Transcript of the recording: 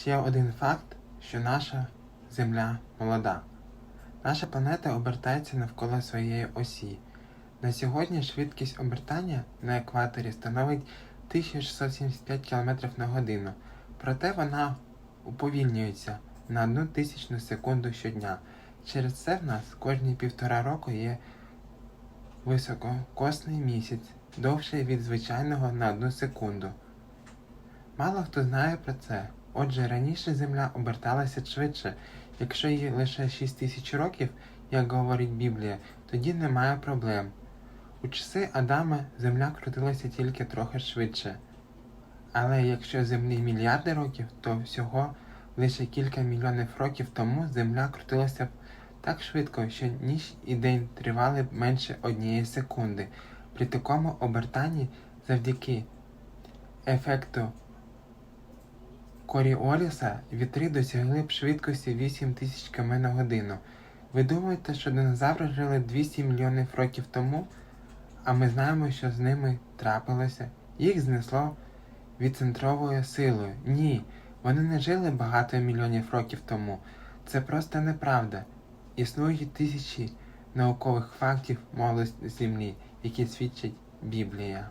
Ще один факт, що наша Земля молода. Наша планета обертається навколо своєї осі. На сьогодні швидкість обертання на екваторі становить 1675 км на годину, проте вона уповільнюється на одну тисячну секунду щодня. Через це в нас кожні півтора року є висококосний місяць, довший від звичайного на одну секунду. Мало хто знає про це. Отже, раніше Земля оберталася швидше. Якщо їй лише 6 тисяч років, як говорить Біблія, тоді немає проблем. У часи Адама Земля крутилася тільки трохи швидше. Але якщо Землі мільярди років, то всього лише кілька мільйонів років тому Земля крутилася так швидко, що ніч і день тривали б менше однієї секунди. При такому обертанні завдяки ефекту Коріоліса вітри досягли б швидкості 8 тисяч км на годину. Ви думаєте, що динозаври жили 200 мільйонів років тому, а ми знаємо, що з ними трапилося? Їх знесло відцентровою силою. Ні, вони не жили багато мільйонів років тому. Це просто неправда. Існують тисячі наукових фактів молодості Землі, які свідчить Біблія.